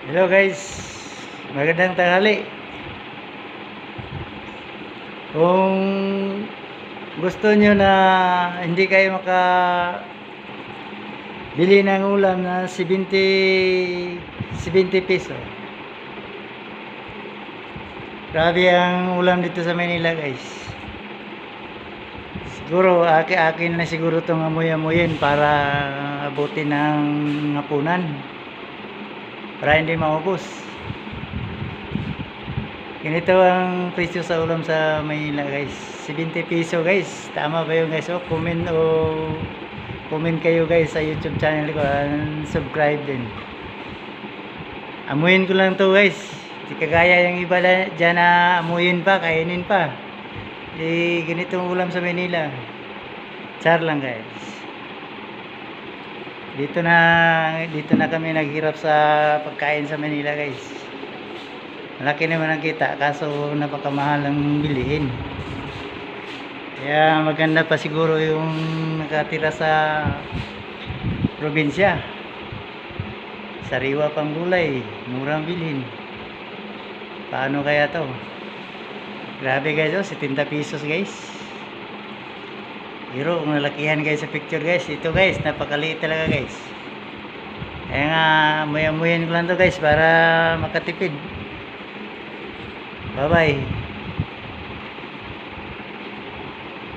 Hello guys, magandang tanghali. Kung gusto nyo na hindi kayo maka bili ng ulam na 70 70 peso. Grabe ang ulam dito sa Manila guys. Siguro aki-akin na siguro itong amoy-amoyin para abutin ng hapunan para hindi maubos. Ganito ang presyo sa ulam sa Maynila guys. 70 piso guys. Tama ba yun guys? O comment o comment kayo guys sa YouTube channel ko. and subscribe din. Amuyin ko lang to guys. Di kagaya yung iba dyan na amuyin pa, kainin pa. Eh, ganitong ulam sa Manila. Char lang guys. Dito na dito na kami naghirap sa pagkain sa Manila, guys. Malaki naman ang kita kaso napakamahal ang bilihin. Kaya maganda pa siguro yung nakatira sa probinsya. Sariwa pang gulay, murang bilhin. Paano kaya to? Grabe guys, oh, 70 pesos guys. Biro, kung nalakihan guys sa picture guys. Ito guys, napakaliit talaga guys. Kaya nga, muya-muyan ko lang to guys para makatipid. Bye-bye.